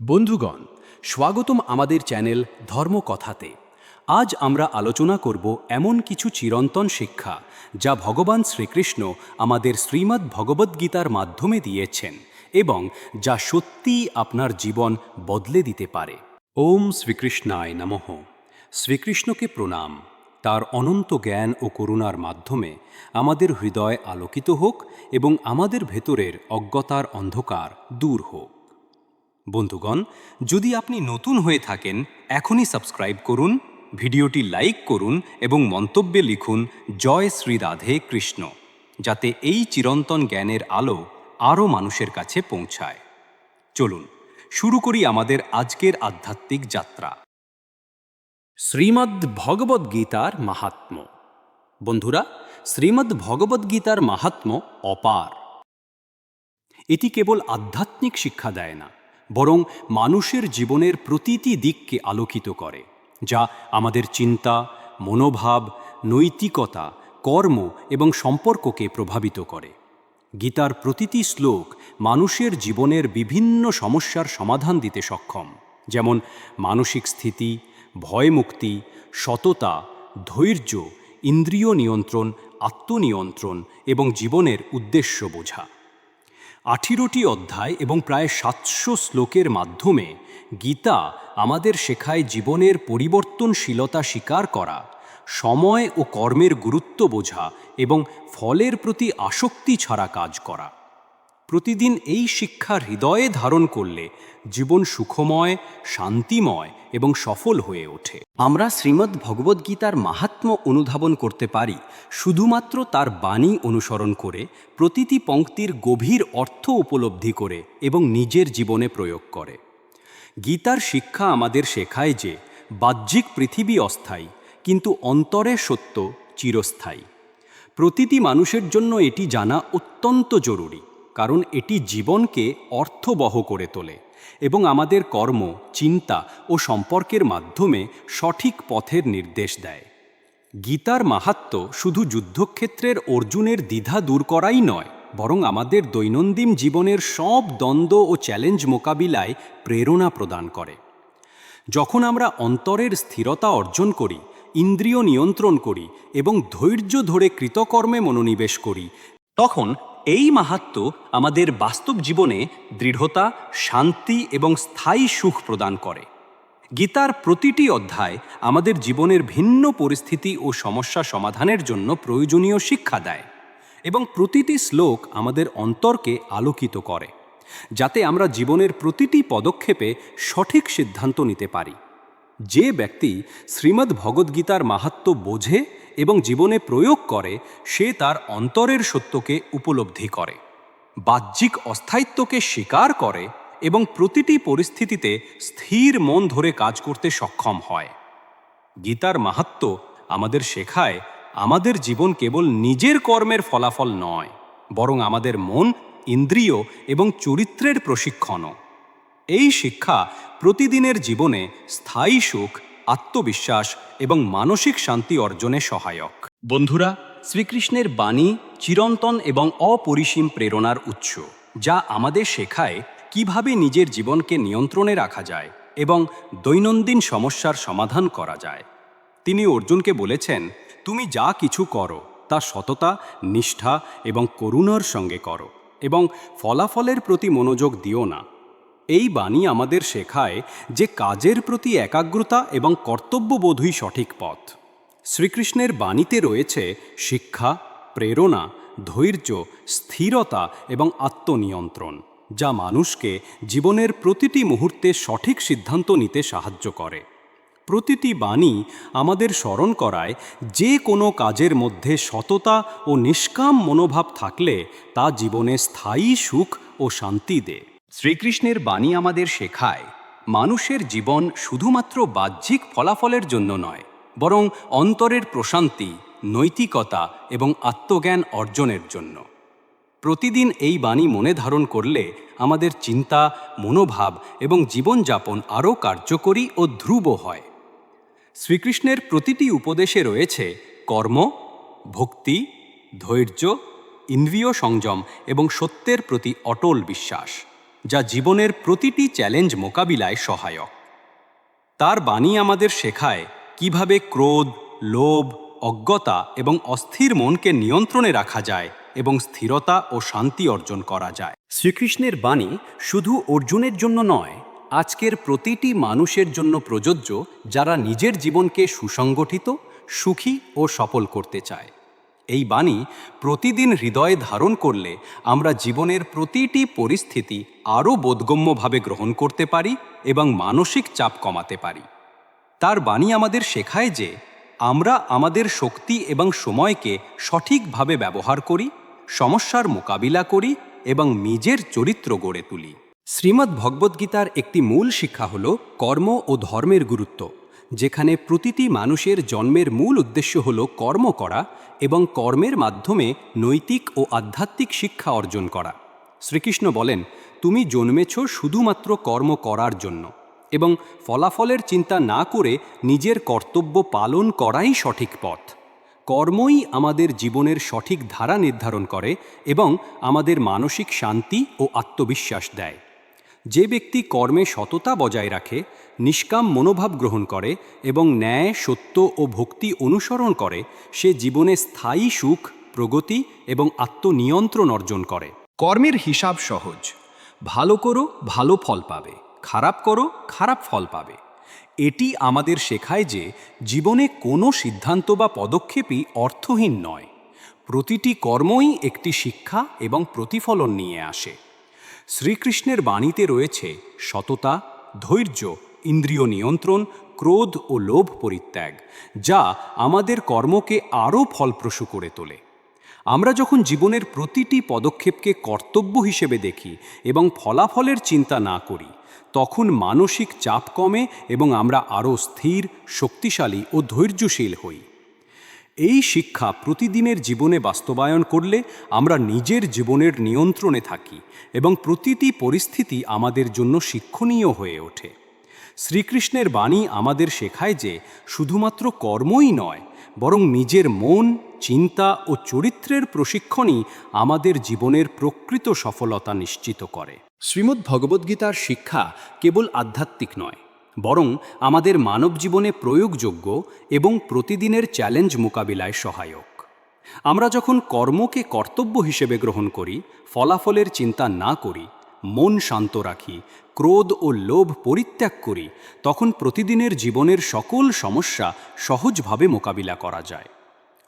বন্ধুগণ, স্বাগতম আমাদের চ্যানেল ধর্মকথাতে। আজ আমরা আলোচনা করব এমন কিছু চিরন্তন শিক্ষা যা ভগবান শ্রীকৃষ্ণ আমাদের শ্রীমদ্ ভগবদ্গীতার মাধ্যমে দিয়েছেন এবং যা সত্যিই আপনার জীবন বদলে দিতে পারে। ওম শ্রীকৃষ্ণায় নমঃ। শ্রীকৃষ্ণকে প্রণাম। তার অনন্ত জ্ঞান ও করুণার মাধ্যমে আমাদের হৃদয় আলোকিত হোক এবং আমাদের ভেতরের অজ্ঞতার অন্ধকার দূর হোক। বন্ধুগণ, যদি আপনি নতুন হয়ে থাকেন, এখনই সাবস্ক্রাইব করুন, ভিডিওটি লাইক করুন এবং মন্তব্যে লিখুন, জয় শ্রী রাধে কৃষ্ণ যাতে এই চিরন্তন জ্ঞানের আলো আরও মানুষের কাছে পৌঁছায়। চলুন, শুরু করি আমাদের আজকের আধ্যাত্মিক যাত্রা। শ্রীমদ্ ভগবদ্গীতার মাহাত্ম্য। বন্ধুরা, শ্রীমদ্ ভগবদ্গীতার মাহাত্ম্য অপার। এটি কেবল আধ্যাত্মিক শিক্ষা দেয় না বরং মানুষের জীবনের প্রতিটি দিককে আলোকিত করে, যা আমাদের চিন্তা, মনোভাব, নৈতিকতা, কর্ম এবং সম্পর্ককে প্রভাবিত করে। গীতার প্রতিটি শ্লোক মানুষের জীবনের বিভিন্ন সমস্যার সমাধান দিতে সক্ষম, যেমন মানসিক স্থিতি, ভয়মুক্তি, সততা, ধৈর্য, ইন্দ্রিয় নিয়ন্ত্রণ, আত্মনিয়ন্ত্রণ এবং জীবনের উদ্দেশ্য বোঝা। আঠিরোটি অধ্যায় এবং প্রায় সাতশো শ্লোকের মাধ্যমে গীতা আমাদের শেখায় জীবনের পরিবর্তনশীলতা স্বীকার করা, সময় ও কর্মের গুরুত্ব বোঝা এবং ফলের প্রতি আসক্তি ছাড়া কাজ করা। প্রতিদিন এই শিক্ষা হৃদয়ে ধারণ করলে জীবন সুখময়, শান্তিময় এবং সফল হয়ে ওঠে। আমরা শ্রীমদ্ ভগবদ্গীতার মাহাত্ম্য অনুধাবন করতে পারি, শুধুমাত্র তার বাণী অনুসরণ করে, প্রতিটি পঙ্ক্তির গভীর অর্থ উপলব্ধি করে এবং নিজের জীবনে প্রয়োগ করে। গীতার শিক্ষা আমাদের শেখায় যে, বাহ্যিক পৃথিবী অস্থায়ী, কিন্তু অন্তরের সত্য চিরস্থায়ী। প্রতিটি মানুষের জন্য এটি জানা অত্যন্ত জরুরি। কারণ এটি জীবনকে অর্থবহ করে তোলে এবং আমাদের কর্ম, চিন্তা ও সম্পর্কের মাধ্যমে সঠিক পথের নির্দেশ দেয়। গীতার মাহাত্ম শুধু যুদ্ধক্ষেত্রের অর্জুনের দ্বিধা দূর করাই নয়, বরং আমাদের দৈনন্দিন জীবনের সব দ্বন্দ্ব ও চ্যালেঞ্জ মোকাবিলায় প্রেরণা প্রদান করে। যখন আমরা অন্তরের স্থিরতা অর্জন করি, ইন্দ্রিয় নিয়ন্ত্রণ করি এবং ধৈর্য ধরে কৃতকর্মে মনোনিবেশ করি, তখন এই মাহাত্ম আমাদের বাস্তব জীবনে দৃঢ়তা, শান্তি এবং স্থায়ী সুখ প্রদান করে। গীতার প্রতিটি অধ্যায় আমাদের জীবনের ভিন্ন পরিস্থিতি ও সমস্যা সমাধানের জন্য প্রয়োজনীয় শিক্ষা দেয় এবং প্রতিটি শ্লোক আমাদের অন্তরকে আলোকিত করে, যাতে আমরা জীবনের প্রতিটি পদক্ষেপে সঠিক সিদ্ধান্ত নিতে পারি। যে ব্যক্তি শ্রীমদ্ ভগবদ্গীতার মাহাত্ম বোঝে এবং জীবনে প্রয়োগ করে, সে তার অন্তরের সত্যকে উপলব্ধি করে, বাহ্যিক অস্থায়িত্বকে স্বীকার করে এবং প্রতিটি পরিস্থিতিতে স্থির মন ধরে কাজ করতে সক্ষম হয়। গীতার মাহাত্ম আমাদের শেখায়, আমাদের জীবন কেবল নিজের কর্মের ফলাফল নয়, বরং আমাদের মন, ইন্দ্রিয় এবং চরিত্রের প্রশিক্ষণও। এই শিক্ষা প্রতিদিনের জীবনে স্থায়ী সুখ আত্মবিশ্বাস এবং মানসিক শান্তি অর্জনে সহায়ক। বন্ধুরা, শ্রীকৃষ্ণের বাণী চিরন্তন এবং অপরিসীম প্রেরণার উৎস, যা আমাদের শেখায় কীভাবে নিজের জীবনকে নিয়ন্ত্রণে রাখা যায় এবং দৈনন্দিন সমস্যার সমাধান করা যায়। তিনি অর্জুনকে বলেছেন, তুমি যা কিছু করো, তা সততা, নিষ্ঠা এবং করুণার সঙ্গে করো এবং ফলাফলের প্রতি মনোযোগ দিও না। এই বাণী আমাদের শেখায় যে কাজের প্রতি একাগ্রতা এবং কর্তব্যবোধই সঠিক পথ। শ্রীকৃষ্ণের বাণীতে রয়েছে শিক্ষা, প্রেরণা, ধৈর্য, স্থিরতা এবং আত্মনিয়ন্ত্রণ, যা মানুষকে জীবনের প্রতিটি মুহূর্তে সঠিক সিদ্ধান্ত নিতে সাহায্য করে। প্রতিটি বাণী আমাদের স্মরণ করায় যে কোনো কাজের মধ্যে সততা ও নিষ্কাম মনোভাব থাকলে তা জীবনে স্থায়ী সুখ ও শান্তি দেয়। শ্রীকৃষ্ণের বাণী আমাদের শেখায়, মানুষের জীবন শুধুমাত্র বাহ্যিক ফলাফলের জন্য নয়, বরং অন্তরের প্রশান্তি, নৈতিকতা এবং আত্মজ্ঞান অর্জনের জন্য। প্রতিদিন এই বাণী মনে ধারণ করলে আমাদের চিন্তা, মনোভাব এবং জীবনযাপন আরও কার্যকরী ও ধ্রুব হয়। শ্রীকৃষ্ণের প্রতিটি উপদেশে রয়েছে কর্ম, ভক্তি, ধৈর্য, ইন্দ্রিয় সংযম এবং সত্যের প্রতি অটল বিশ্বাস। যা জীবনের প্রতিটি চ্যালেঞ্জ মোকাবিলায় সহায়ক। তার বাণী আমাদের শেখায় কীভাবে ক্রোধ, লোভ, অজ্ঞতা এবং অস্থির মনকে নিয়ন্ত্রণে রাখা যায় এবং স্থিরতা ও শান্তি অর্জন করা যায়। শ্রীকৃষ্ণের বাণী শুধু অর্জুনের জন্য নয়, আজকের প্রতিটি মানুষের জন্য প্রযোজ্য যারা নিজের জীবনকে সুসংগঠিত, সুখী ও সফল করতে চায়। এই বাণী প্রতিদিন হৃদয়ে ধারণ করলে আমরা জীবনের প্রতিটি পরিস্থিতি আরও বোধগম্যভাবে গ্রহণ করতে পারি এবং মানসিক চাপ কমাতে পারি। তার বাণী আমাদের শেখায় যে আমরা আমাদের শক্তি এবং সময়কে সঠিকভাবে ব্যবহার করি, সমস্যার মোকাবিলা করি এবং নিজের চরিত্র গড়ে তুলি। শ্রীমদ্ ভগবদ্গীতার একটি মূল শিক্ষা হল কর্ম ও ধর্মের গুরুত্ব। যেখানে প্রতিটি মানুষের জন্মের মূল উদ্দেশ্য হল কর্ম করা এবং কর্মের মাধ্যমে নৈতিক ও আধ্যাত্মিক শিক্ষা অর্জন করা। শ্রীকৃষ্ণ বলেন, তুমি জন্মেছ শুধুমাত্র কর্ম করার জন্য এবং ফলাফলের চিন্তা না করে নিজের কর্তব্য পালন করাই সঠিক পথ। কর্মই আমাদের জীবনের সঠিক ধারা নির্ধারণ করে এবং আমাদের মানসিক শান্তি ও আত্মবিশ্বাস দেয়। যে ব্যক্তি কর্মে সততা বজায় রাখে, নিষ্কাম মনোভাব গ্রহণ করে এবং ন্যায়, সত্য ও ভক্তি অনুসরণ করে, সে জীবনে স্থায়ী সুখ, প্রগতি এবং আত্মনিয়ন্ত্রণ অর্জন করে। কর্মের হিসাব সহজ। ভালো করো, ভালো ফল পাবে। খারাপ করো, খারাপ ফল পাবে। এটি আমাদের শেখায় যে জীবনে কোনো সিদ্ধান্ত বা পদক্ষেপই অর্থহীন নয়। প্রতিটি কর্মই একটি শিক্ষা এবং প্রতিফলন নিয়ে আসে। শ্রীকৃষ্ণের বাণীতে রয়েছে সততা, ধৈর্য, ইন্দ্রিয় নিয়ন্ত্রণ, ক্রোধ ও লোভ পরিত্যাগ, যা আমাদের কর্মকে আরও ফলপ্রসূ করে তোলে। আমরা যখন জীবনের প্রতিটি পদক্ষেপকে কর্তব্য হিসেবে দেখি এবং ফলাফলের চিন্তা না করি, তখন মানসিক চাপ কমে এবং আমরা আরও স্থির, শক্তিশালী ও ধৈর্যশীল হই। এই শিক্ষা প্রতিদিনের জীবনে বাস্তবায়ন করলে আমরা নিজের জীবনের নিয়ন্ত্রণে থাকি এবং প্রতিটি পরিস্থিতি আমাদের জন্য শিক্ষণীয় হয়ে ওঠে। শ্রীকৃষ্ণের বাণী আমাদের শেখায় যে শুধুমাত্র কর্মই নয়, বরং নিজের মন, চিন্তা ও চরিত্রের প্রশিক্ষণই আমাদের জীবনের প্রকৃত সফলতা নিশ্চিত করে। শ্রীমদ্ ভগবদ্গীতার শিক্ষা কেবল আধ্যাত্মিক নয় বরং আমাদের মানব জীবনে প্রয়োগযোগ্য এবং প্রতিদিনের চ্যালেঞ্জ মোকাবিলায় সহায়ক। আমরা যখন কর্মকে কর্তব্য হিসেবে গ্রহণ করি, ফলাফলের চিন্তা না করি, মন শান্ত রাখি, ক্রোধ ও লোভ পরিত্যাগ করি, তখন প্রতিদিনের জীবনের সকল সমস্যা সহজভাবে মোকাবিলা করা যায়।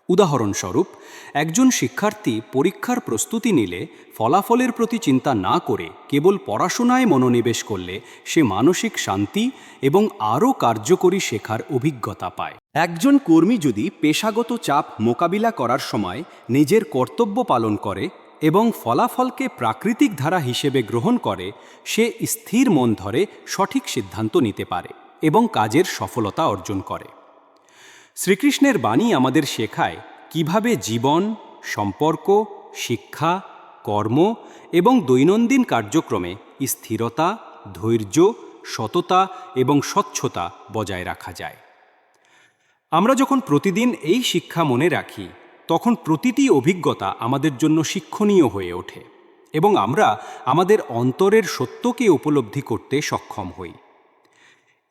উদাহরণস্বরূপ, একজন শিক্ষার্থী পরীক্ষার প্রস্তুতি নিলে ফলাফলের প্রতি চিন্তা না করে কেবল পড়াশোনায় মনোনিবেশ করলে সে মানসিক শান্তি এবং আরও কার্যকরী শেখার অভিজ্ঞতা পায়। একজন কর্মী যদি পেশাগত চাপ মোকাবিলা করার সময় নিজের কর্তব্য পালন করে এবং ফলাফলকে প্রাকৃতিক ধারা হিসেবে গ্রহণ করে, সে স্থির মন ধরে সঠিক সিদ্ধান্ত নিতে পারে এবং কাজের সফলতা অর্জন করে। শ্রীকৃষ্ণের বাণী আমাদের শেখায় কীভাবে জীবন, সম্পর্ক, শিক্ষা, কর্ম এবং দৈনন্দিন কার্যক্রমে স্থিরতা, ধৈর্য, সততা এবং স্বচ্ছতা বজায় রাখা যায়। আমরা যখন প্রতিদিন এই শিক্ষা মনে রাখি, তখন প্রতিটি অভিজ্ঞতা আমাদের জন্য শিক্ষণীয় হয়ে ওঠে এবং আমরা আমাদের অন্তরের সত্যকে উপলব্ধি করতে সক্ষম হই।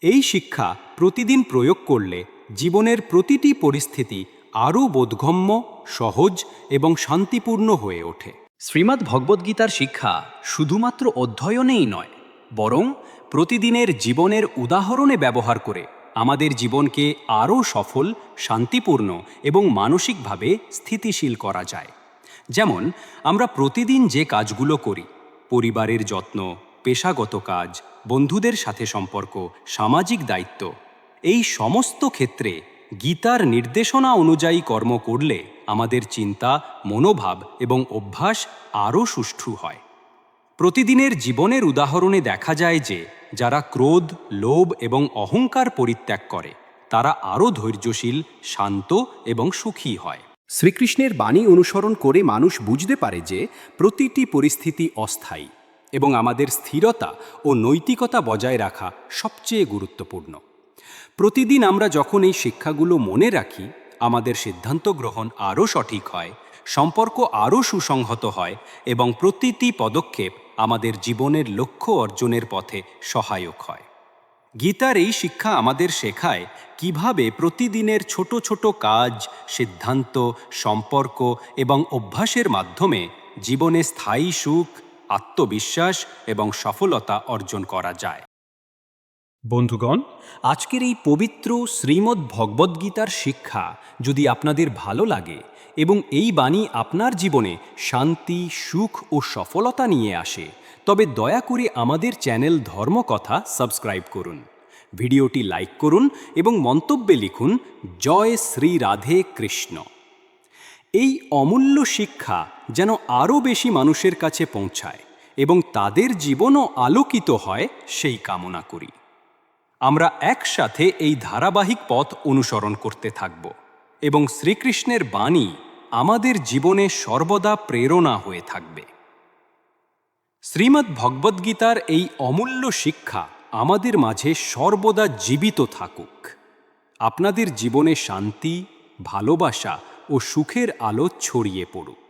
এই শিক্ষা প্রতিদিন প্রয়োগ করলে জীবনের প্রতিটি পরিস্থিতি আরও বোধগম্য, সহজ এবং শান্তিপূর্ণ হয়ে ওঠে। শ্রীমদ্ ভগবদ্গীতার শিক্ষা শুধুমাত্র অধ্যয়নেই নয়, বরং প্রতিদিনের জীবনের উদাহরণে ব্যবহার করে আমাদের জীবনকে আরও সফল, শান্তিপূর্ণ এবং মানসিকভাবে স্থিতিশীল করা যায়। যেমন, আমরা প্রতিদিন যে কাজগুলো করি, পরিবারের যত্ন, পেশাগত কাজ, বন্ধুদের সাথে সম্পর্ক, সামাজিক দায়িত্ব এই সমস্ত ক্ষেত্রে গীতার নির্দেশনা অনুযায়ী কর্ম করলে আমাদের চিন্তা, মনোভাব এবং অভ্যাস আরও সুষ্ঠু হয়। প্রতিদিনের জীবনের উদাহরণে দেখা যায় যে, যারা ক্রোধ, লোভ এবং অহংকার পরিত্যাগ করে, তারা আরও ধৈর্যশীল, শান্ত এবং সুখী হয়। শ্রীকৃষ্ণের বাণী অনুসরণ করে মানুষ বুঝতে পারে যে, প্রতিটি পরিস্থিতি অস্থায়ী এবং আমাদের স্থিরতা ও নৈতিকতা বজায় রাখা সবচেয়ে গুরুত্বপূর্ণ। প্রতিদিন আমরা যখন এই শিক্ষাগুলো মনে রাখি, আমাদের সিদ্ধান্ত গ্রহণ আরও সঠিক হয়, সম্পর্ক আরও সুসংহত হয় এবং প্রতিটি পদক্ষেপ আমাদের জীবনের লক্ষ্য অর্জনের পথে সহায়ক হয়। গীতার এই শিক্ষা আমাদের শেখায় কীভাবে প্রতিদিনের ছোট ছোট কাজ, সিদ্ধান্ত, সম্পর্ক এবং অভ্যাসের মাধ্যমে জীবনে স্থায়ী সুখ, আত্মবিশ্বাস এবং সফলতা অর্জন করা যায়। বন্ধুগণ, আজকের এই পবিত্র শ্রীমদ্ ভগবদ্গীতার শিক্ষা যদি আপনাদের ভালো লাগে এবং এই বাণী আপনার জীবনে শান্তি, সুখ ও সফলতা নিয়ে আসে, তবে দয়া করে আমাদের চ্যানেল ধর্মকথা সাবস্ক্রাইব করুন। ভিডিওটি লাইক করুন এবং মন্তব্যে লিখুন, জয় শ্রী রাধে কৃষ্ণ। এই অমূল্য শিক্ষা যেন আরও বেশি মানুষের কাছে পৌঁছায় এবং তাদের জীবনও আলোকিত হয় সেই কামনা করি। আমরা একসাথে এই ধারাবাহিক পথ অনুসরণ করতে থাকব এবং শ্রীকৃষ্ণের বাণী আমাদের জীবনে সর্বদা প্রেরণা হয়ে থাকবে। শ্রীমদ্ ভগবদ্গীতার এই অমূল্য শিক্ষা আমাদের মাঝে সর্বদা জীবিত থাকুক। আপনাদের জীবনে শান্তি, ভালোবাসা ও সুখের আলো ছড়িয়ে পড়ুক।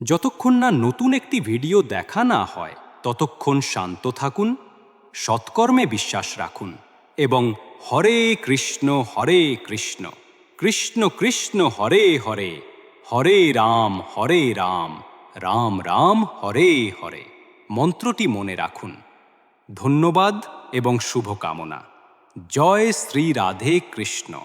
যতক্ষণ না নতুন একটি ভিডিও দেখা না হয়, ততক্ষণ শান্ত থাকুন। সৎকর্মে বিশ্বাস রাখুন এবং হরে কৃষ্ণ হরে কৃষ্ণ কৃষ্ণ কৃষ্ণ, হরে হরে হরে রাম হরে রাম রাম রাম, হরে হরে। মন্ত্রটি মনে রাখুন। ধন্যবাদ এবং শুভকামনা। জয় শ্রী রাধে কৃষ্ণ।